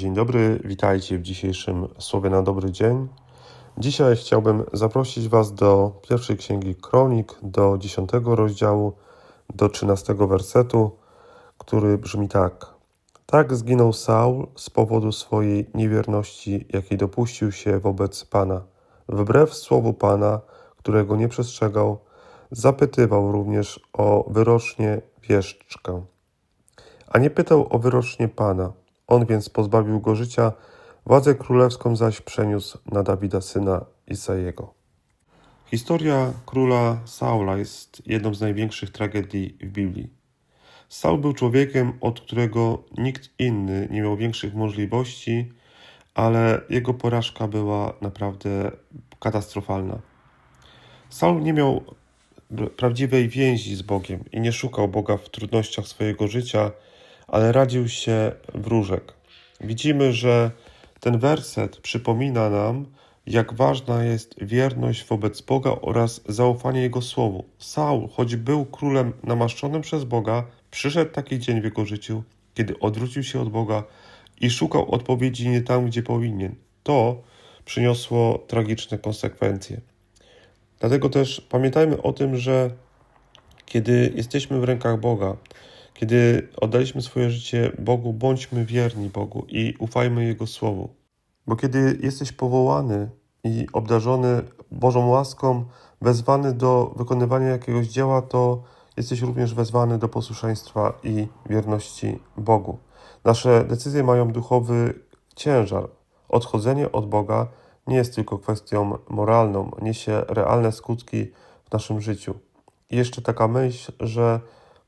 Dzień dobry, witajcie w dzisiejszym Słowie na dobry dzień. Dzisiaj chciałbym zaprosić Was do pierwszej księgi Kronik, do 10 rozdziału, do 13 wersetu, który brzmi tak. Tak zginął Saul z powodu swojej niewierności, jakiej dopuścił się wobec Pana. Wbrew słowu Pana, którego nie przestrzegał, zapytywał również o wyrocznie wieszczkę a nie pytał o wyrocznie Pana. On więc pozbawił go życia, władzę królewską zaś przeniósł na Dawida syna Isajego. Historia króla Saula jest jedną z największych tragedii w Biblii. Saul był człowiekiem, od którego nikt inny nie miał większych możliwości, ale jego porażka była naprawdę katastrofalna. Saul nie miał prawdziwej więzi z Bogiem i nie szukał Boga w trudnościach swojego życia, ale radził się wróżek. Widzimy, że ten werset przypomina nam, jak ważna jest wierność wobec Boga oraz zaufanie Jego słowu. Saul, choć był królem namaszczonym przez Boga, przyszedł taki dzień w jego życiu, kiedy odwrócił się od Boga i szukał odpowiedzi nie tam, gdzie powinien. To przyniosło tragiczne konsekwencje. Dlatego też pamiętajmy o tym, że kiedy jesteśmy w rękach Boga, kiedy oddaliśmy swoje życie Bogu, bądźmy wierni Bogu i ufajmy Jego słowu. Bo kiedy jesteś powołany i obdarzony Bożą łaską, wezwany do wykonywania jakiegoś dzieła, to jesteś również wezwany do posłuszeństwa i wierności Bogu. Nasze decyzje mają duchowy ciężar. Odchodzenie od Boga nie jest tylko kwestią moralną, niesie realne skutki w naszym życiu. I jeszcze taka myśl, że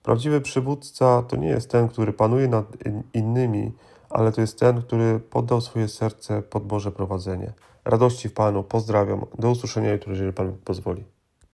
prawdziwy przywódca to nie jest ten, który panuje nad in- innymi, ale to jest ten, który poddał swoje serce pod Boże prowadzenie. Radości w Panu, pozdrawiam. Do usłyszenia jutro, jeżeli Pan pozwoli.